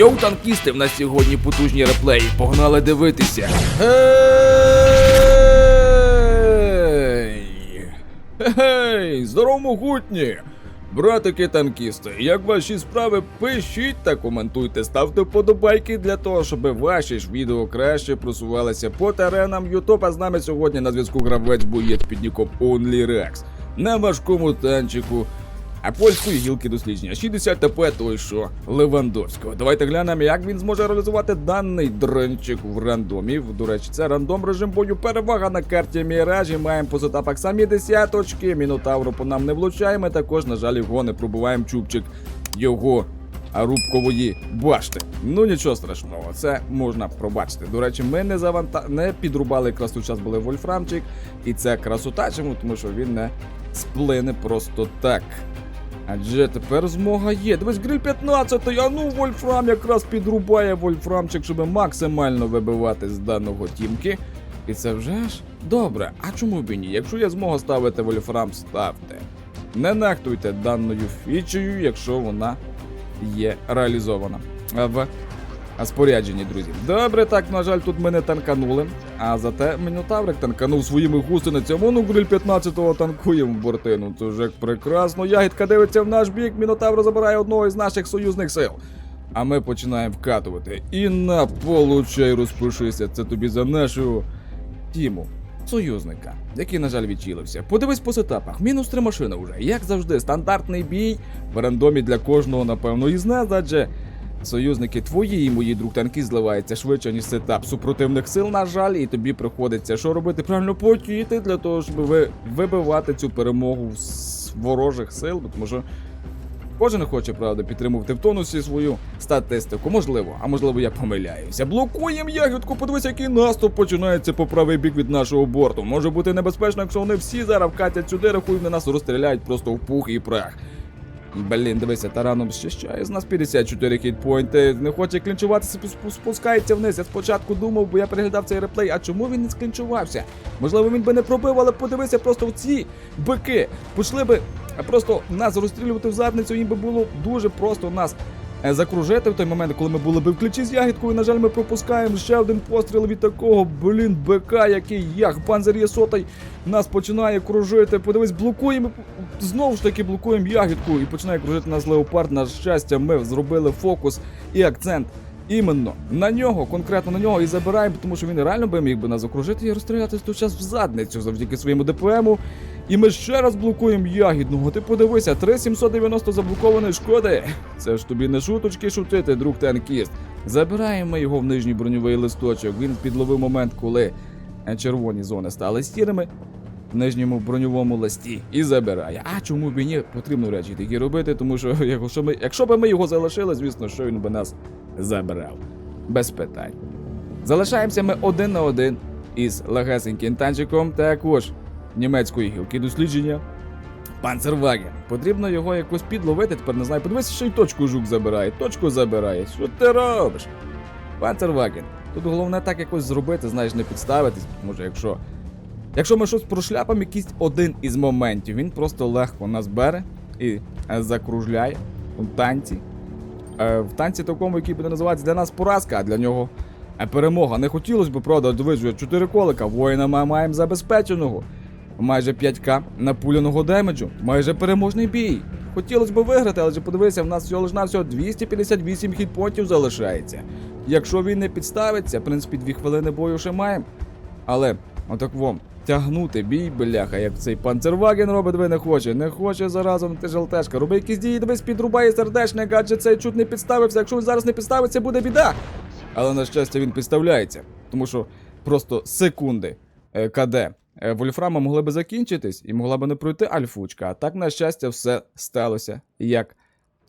Йоу, танкісти, в нас сьогодні потужні реплеї. Погнали дивитися. Гей! Гей! Здорово, могутні! Братики танкісти, як ваші справи, пишіть та коментуйте, ставте вподобайки для того, щоб ваші ж відео краще просувалися по теренам YouTube. А з нами сьогодні на зв'язку гравець боєць під ніком OnlyRex. На важкому танчику. А польської гілки дослідження 60 ТП той що Левандовського. Давайте глянемо, як він зможе реалізувати даний дренчик в рандомі. До речі, це рандом режим бою. Перевага на карті Міражі. Маємо по сетапах самі десяточки. Мінотавру по нам не влучаємо. Також, на жаль, його не пробуваємо чубчик його рубкової башти. Ну нічого страшного, це можна пробачити. До речі, ми не заванта... не підрубали якраз у час були вольфрамчик, і це красота, чому тому що він не сплине просто так. Адже тепер змога є. Дивись, гриль 15, а ну Вольфрам якраз підрубає Вольфрамчик, щоб максимально вибивати з даного тімки. І це вже ж добре. А чому б і ні? Якщо є змога ставити Вольфрам, ставте. Не нехтуйте даною фічею, якщо вона є реалізована в спорядженні, друзі. Добре, так, на жаль, тут ми не танканули. А зате Мінотаврик танканув своїми гусеницями. Ну, гриль 15-го танкуємо в бортину. Це як прекрасно. Ягідка дивиться в наш бік, Мінотавр забирає одного із наших союзних сил. А ми починаємо вкатувати. І на получай розпишися. Це тобі за нашу тіму. Союзника, який, на жаль, відчилився. Подивись по сетапах. Мінус три машини вже. Як завжди, стандартний бій в рандомі для кожного, напевно, із нас, адже Союзники твої і мої друг танки зливаються швидше, ніж сетап супротивних сил, на жаль, і тобі приходиться що робити правильно потіти для того, щоб ви вибивати цю перемогу з ворожих сил, тому що кожен хоче, правда, підтримувати в тонусі свою статистику. Можливо, а можливо, я помиляюся. Блокуємо ягідку, подивись, який наступ починається по правий бік від нашого борту. Може бути небезпечно, якщо вони всі зараз вкатять сюди, рахуй, вони нас розстріляють просто в пух і прах. Блін, дивися, тараном щищає з нас 54 хітпойнти. Не хоче клінчуватися, спу- спускається вниз. Я спочатку думав, бо я переглядав цей реплей, а чому він не склінчувався? Можливо, він би не пробив, але подивися просто ці бики. Пішли би просто нас розстрілювати в задницю, їм би було дуже просто нас. Е, Закружити в той момент, коли ми були би в ключі з ягідкою. На жаль, ми пропускаємо ще один постріл від такого, блін, БК, який як панзер є сотий, нас починає кружити. Подивись, блокуємо знову ж таки блокуємо ягідку і починає кружити нас леопард. На щастя, ми зробили фокус і акцент іменно на нього, конкретно на нього, і забираємо, тому що він реально би міг би нас окружити і розстріляти в той час в задницю завдяки своєму ДПМу. І ми ще раз блокуємо ягідного. Ти подивися, 3790 заблокованої шкоди. Це ж тобі не шуточки шутити, друг танкіст. Забираємо його в нижній броньовий листочок. Він підловив момент, коли е, червоні зони стали сірими в нижньому броньовому листі і забирає. А чому б і ні? Потрібно речі такі робити, тому що якщо ми, якщо б ми його залишили, звісно, що він би нас забрав. Без питань. Залишаємося ми один на один із легесеньким танчиком, також німецької гілки дослідження. Панцерваген. Потрібно його якось підловити, тепер не знаю. Подивись, що й точку жук забирає. Точку забирає. Що ти робиш? Панцерваген. Тут головне так якось зробити, знаєш, не підставитись, може, якщо. Якщо ми щось прошляпимо, якийсь один із моментів, він просто легко нас бере і е, закружляє у танці. Е, в танці такому, який буде називатися для нас поразка, а для нього е, перемога. Не хотілося б, правда, дивись, 4 колика. Воїна ми маємо забезпеченого. Майже 5к напуляного демеджу, майже переможний бій. Хотілося б виграти, але ж подивися, в нас всього лиш на всього 258 хітпотів залишається. Якщо він не підставиться, в принципі, 2 хвилини бою ще маємо. Але отак вам тягнути бій, бляха, як цей панцерваген робить, ви не хоче. Не хоче заразом ти жалтешка. Роби якісь дії, дивись, підрубає сердечник, адже цей чуть не підставився. Якщо він зараз не підставиться, буде біда. Але на щастя він підставляється, тому що просто секунди е, КД Вольфрама могли би закінчитись і могла би не пройти альфучка. А так, на щастя, все сталося як.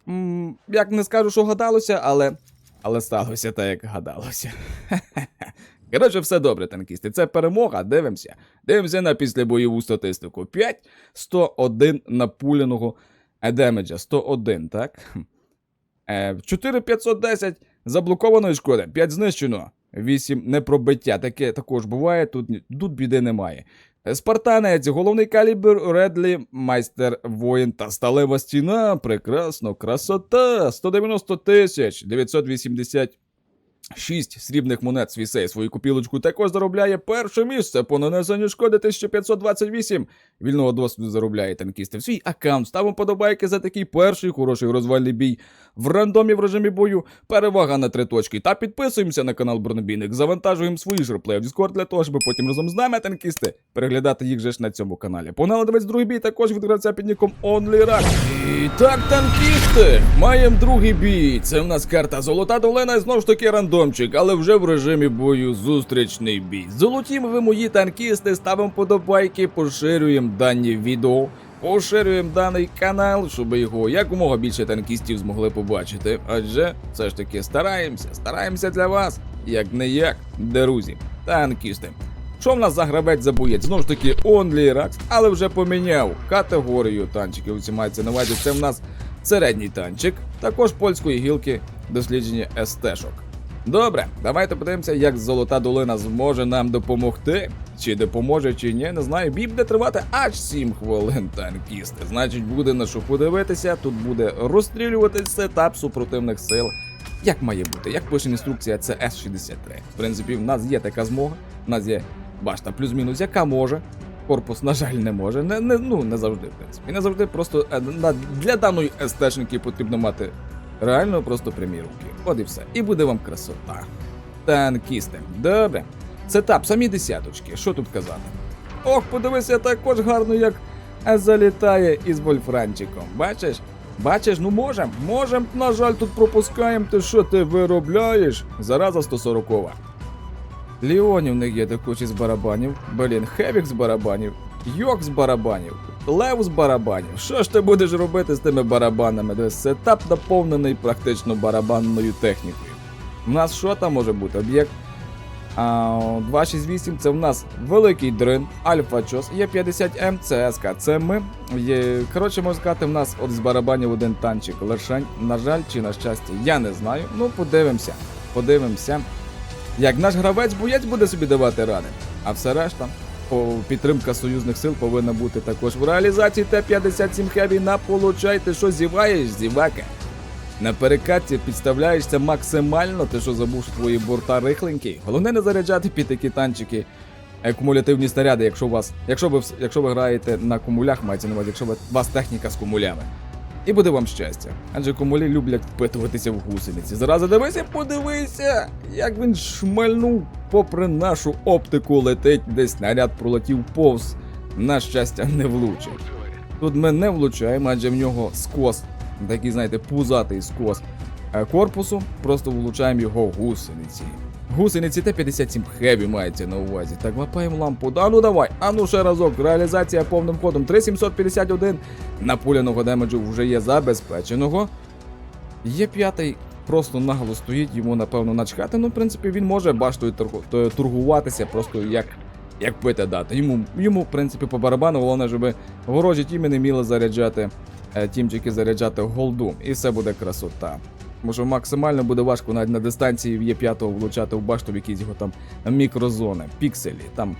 м, як не скажу, що гадалося, але. Але сталося так, як гадалося. Коротше, все добре, танкісти. Це перемога. Дивимося. Дивимося на післябойову статистику. 5 101 напуляного е, демеджа. 101, так? Е, 4510 заблокованої шкоди, 5 знищено. 8 непробиття. Таке також буває, тут, тут біди немає. Спартанець, головний калібр, Редлі, майстер воїн та сталева стіна. Прекрасно, красота! 190 тисяч 980 Шість срібних монет свісей свою купілочку також заробляє перше місце по нанесенню шкоди 1528. Вільного досвіду заробляє танкісти в свій аккаунт. Ставимо подобайки за такий перший хороший розвальний бій в рандомі в режимі бою. Перевага на три точки. Та підписуємося на канал Бронебійник. Завантажуємо свої ж реплеї в Discord для того, щоб потім разом з нами танкісти переглядати їх же ж на цьому каналі. Погнали дивись другий бій також від гравця під ніком OnlyRack. І так, танкісти, маємо другий бій. Це в нас карта Золота Долина і знову ж таки рандомчик, але вже в режимі бою зустрічний бій. Золоті ви мої танкісти, ставимо подобайки, поширюємо дані відео. Поширюємо даний канал, щоб його якомога більше танкістів змогли побачити. Адже все ж таки стараємося, стараємося для вас, як не як, друзі, танкісти. Що в нас за гравець за боєць? Знову ж таки, Only Rax, але вже поміняв категорію танчиків. Це мається на увазі. Це в нас середній танчик, також польської гілки дослідження СТ-шок. Добре, давайте подивимося, як Золота Долина зможе нам допомогти. Чи допоможе, чи ні, не знаю. Бій буде тривати аж 7 хвилин танкісти. Значить, буде на що подивитися. Тут буде розстрілювати сетап супротивних сил. Як має бути? Як пише інструкція, це С-63. В принципі, в нас є така змога. В нас є башта плюс-мінус, яка може. Корпус, на жаль, не може. Не, не, ну, не завжди, в принципі. Не завжди просто е, для даної СТ-шники потрібно мати реально просто прямі руки. От і все. І буде вам красота. Танкісти. Добре. Сетап, самі десяточки. Що тут казати? Ох, подивися також гарно, як залітає із вольфранчиком. Бачиш? Бачиш, ну можем, можем, на жаль, тут пропускаємо. Ти що ти виробляєш? Зараза 140. Ліонів них є також із барабанів. Блін, Хевік з барабанів, Йок з барабанів, Лев з барабанів. Що ж ти будеш робити з тими барабанами? Десь сетап наповнений практично барабанною технікою. У нас що там може бути? Об'єкт а, 268 це в нас великий дрин, Альфа Чос, є 50М, ЦСК, це ми. Є, коротше, можна сказати, в нас от з барабанів один танчик. Лишень, на жаль, чи на щастя, я не знаю. Ну, подивимося. Подивимося. Як наш гравець боєць буде собі давати ради, а все решта. Підтримка союзних сил повинна бути також в реалізації Т-57 Хеві на получайте, що зіваєш, зівака. На перекатці підставляєшся максимально, ти що забув, твої борта рихленькі. Головне не заряджати під такі танчики акумулятивні снаряди, якщо вас, якщо ви, якщо ви граєте на кумулях, мається на увазі, якщо у вас техніка з кумулями. І буде вам щастя. Адже кумулі люблять впитуватися в гусениці. Зараза дивися, подивися, як він шмальнув попри нашу оптику летить, десь снаряд пролетів повз. На щастя, не влучив. Тут ми не влучаємо, адже в нього скос, такий, знаєте, пузатий скос е, корпусу, просто влучаємо його в гусениці. Гусениці Т-57 Heavy мається на увазі. Так, лапаємо лампу. А ну давай, а ну ще разок. Реалізація повним ходом. 3751 напуляного демеджу вже є забезпеченого. Є п'ятий, просто нагло стоїть, йому напевно начхати. Ну, в принципі, він може баштою торгуватися просто як, як пити дати. Йому, йому, в принципі, по барабану, головне, щоб ворожі тіми не міли заряджати, е, тімчики заряджати голду. І все буде красота. Може максимально буде важко навіть на дистанції є 5 влучати в башту в якісь його там мікрозони, пікселі. Там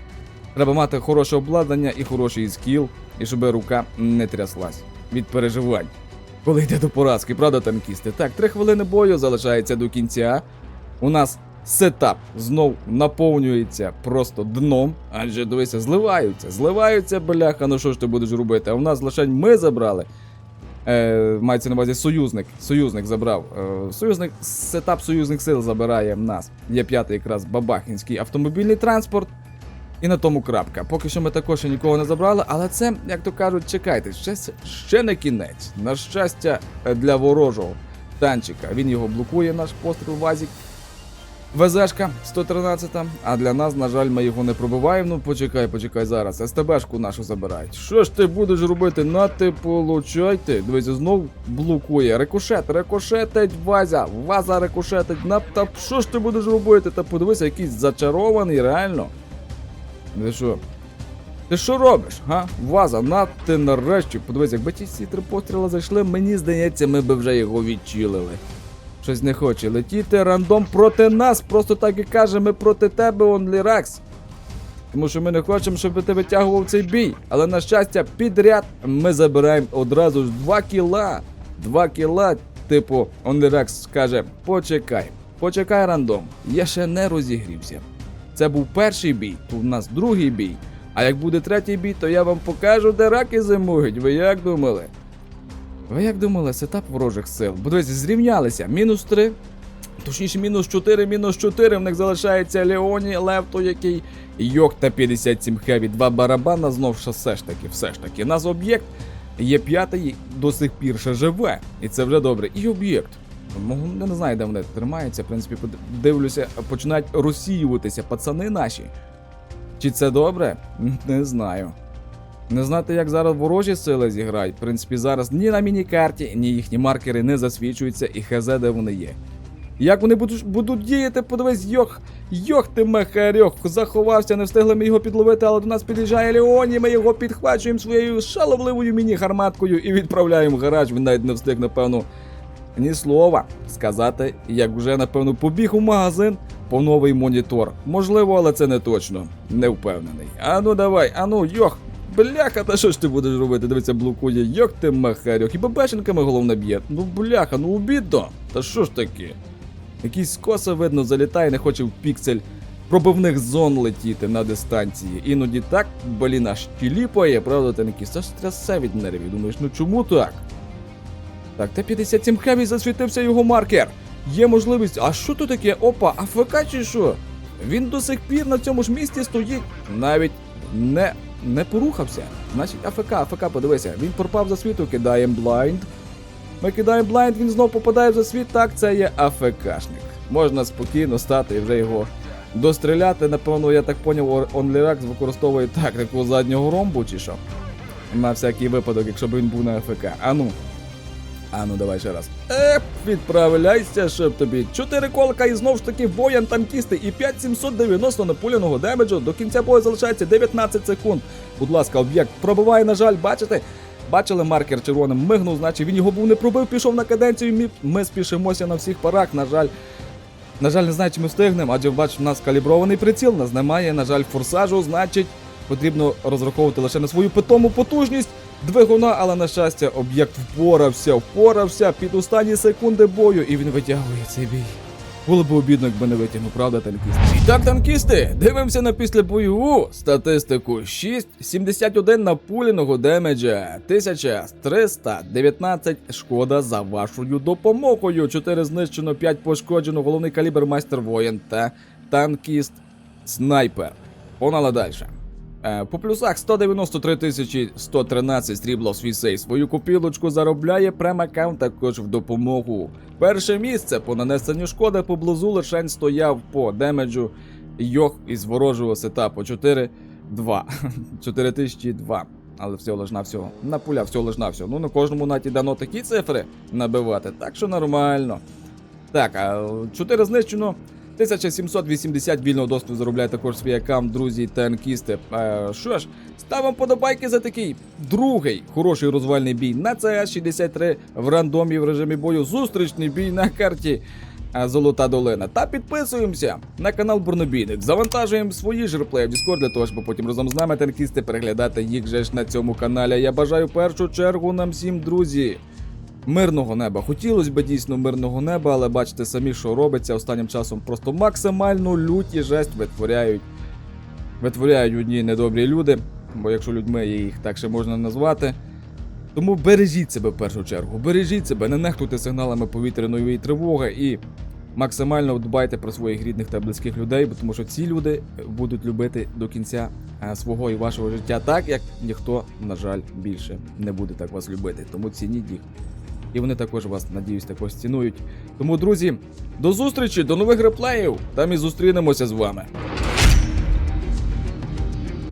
треба мати хороше обладнання і хороший скіл, і щоб рука не тряслась від переживань. Коли йде до поразки, правда, танкісти? Так, три хвилини бою залишається до кінця. У нас сетап знов наповнюється просто дном. Адже дивися, зливаються, зливаються, бляха, ну що ж ти будеш робити? А у нас лише ми забрали. Е, мається на увазі союзник. Союзник забрав. Е, союзник, сетап союзних сил забирає в нас. Є п'ятий якраз бабахінський автомобільний транспорт. І на тому крапка. Поки що ми також ще нікого не забрали, але це, як то кажуть, чекайте, ще, ще не кінець. На щастя, е, для ворожого танчика. Він його блокує, наш постріл Вазік. ВЗшка 113, а для нас, на жаль, ми його не пробиваємо. Ну почекай, почекай зараз. СТБшку нашу забирають. Що ж ти будеш робити? На ти получайте. Дивіться, знов блокує. Рикошет, рикошетить Вазя. Ваза рикошетить. На та що ж ти будеш робити? Та подивися, якийсь зачарований, реально. Ти що? Ти що робиш, га? Ваза, на ти нарешті. Подивись, якби ті всі три постріли зайшли, мені здається, ми би вже його відчілили. Щось не хоче летіти рандом проти нас. Просто так і каже, ми проти тебе, OnlyRax. Тому що ми не хочемо, щоб ти витягував цей бій. Але на щастя, підряд ми забираємо одразу ж 2 кіла. 2 кіла, типу, Онлірекс каже: почекай, почекай рандом. Я ще не розігрівся. Це був перший бій, то в нас другий бій. А як буде третій бій, то я вам покажу, де раки зимують. Ви як думали? Ви як думали, сетап ворожих сил? Бо дивіться, зрівнялися. Мінус 3. Точніше, мінус 4, мінус 4. В них залишається Леоні, Левто, який Йок та 57 Хеві. Два барабана знов що все ж таки, все ж таки. Нас об'єкт є п'ятий, до сих пір ще живе. І це вже добре. І об'єкт. Ну, я не знаю, де вони тримаються. В принципі, дивлюся, починають розсіюватися пацани наші. Чи це добре? Не знаю. Не знати, як зараз ворожі сили зіграють. В принципі, зараз ні на міні-карті, ні їхні маркери не засвічуються і хз, де вони є. Як вони будуть, будуть діяти, подивись, йох, йох ти махарьох, заховався, не встигли ми його підловити, але до нас під'їжджає Леоні, ми його підхвачуємо своєю шаловливою міні-гарматкою і відправляємо в гараж. Він навіть не встиг, напевно, ні слова сказати, як вже, напевно, побіг у магазин по новий монітор. Можливо, але це не точно. Не впевнений. Ану давай, ану, йох. Бляха, та що ж ти будеш робити? Дивиться, блокує, йох ти махарьох, і бебешенками головне б'є. Ну бляха, ну обідно. Та що ж таке? Якийсь скоса, видно, залітає, не хоче в піксель пробивних зон летіти на дистанції. Іноді так, блін, аж тіліпає, правда, ти якийсь аж трясе від нервів. Думаєш, ну чому так? Так, Т-57 Хеві засвітився його маркер. Є можливість. А що то таке? Опа, АФК чи що? Він до сих пір на цьому ж місці стоїть. Навіть не, не порухався. Значить, АФК, АФК, подивися, він пропав за світу, кидаємо блайнд. Ми кидаємо блайнд, він знов попадає в засвіт. Так, це є АФКшник. Можна спокійно стати і вже його достріляти. Напевно, я так поняв, OnlyRax використовує тактику заднього ромбу чи що. На всякий випадок, якщо б він був на АФК. А ну. А ну давай ще раз. Еп, відправляйся, щоб тобі. Чотири колка і знов ж таки воян танкісти і 5790 напуляного демеджу. До кінця бою залишається 19 секунд. Будь ласка, об'єкт пробиває, на жаль, бачите? Бачили маркер червоним мигнув, значить він його був не пробив, пішов на каденцію. Ми спішимося на всіх парах. На жаль, на жаль, не знаю, чи ми встигнемо, адже бач, у нас калібрований приціл, нас немає, на жаль, форсажу, значить, потрібно розраховувати лише на свою питому потужність двигуна, але на щастя, об'єкт впорався, впорався під останні секунди бою, і він витягує цей бій. Було б обідно, якби не витягнув, правда, танкісти? Так, танкісти, дивимося на післябойову статистику. 6, 71 напуленого демеджа, 1319 шкода за вашою допомогою. 4 знищено, 5 пошкоджено, головний калібр майстер воєн та танкіст снайпер. Погнали далі. Е, По плюсах 193 тисячі 113 срібло свій сей. Свою купілочку заробляє прем-аккаунт також в допомогу. Перше місце по нанесенню шкоди поблизу лишень стояв по демеджу Йох із ворожого сетапу 4-2. 4002. Але всього лиш на всього. На пуля, всього лиш на всього. Ну на кожному наті дано такі цифри набивати, так що нормально. Так, а 4 знищено. 1780 вільного доступу заробляє також свій аккаунт, друзі, танкісти. Е, що ж, ставимо подобайки за такий другий хороший розвальний бій на CS63 в рандомі в режимі бою. Зустрічний бій на карті е, Золота Долина. Та підписуємося на канал Бурнобійник. Завантажуємо свої ж реплеї в Discord для того, щоб потім разом з нами танкісти переглядати їх же ж на цьому каналі. Я бажаю першу чергу нам всім, друзі. Мирного неба. Хотілося б дійсно мирного неба, але бачите самі, що робиться останнім часом. Просто максимально люті жесть витворяють. Витворяють одні недобрі люди, бо якщо людьми їх так ще можна назвати. Тому бережіть себе в першу чергу, бережіть себе, не нехтуйте сигналами повітряної тривоги і максимально дбайте про своїх рідних та близьких людей, тому що ці люди будуть любити до кінця е, свого і вашого життя так, як ніхто, на жаль, більше не буде так вас любити. Тому цініть їх. І вони також вас, надіюсь, також цінують. Тому, друзі, до зустрічі, до нових реплеїв. Там і зустрінемося з вами.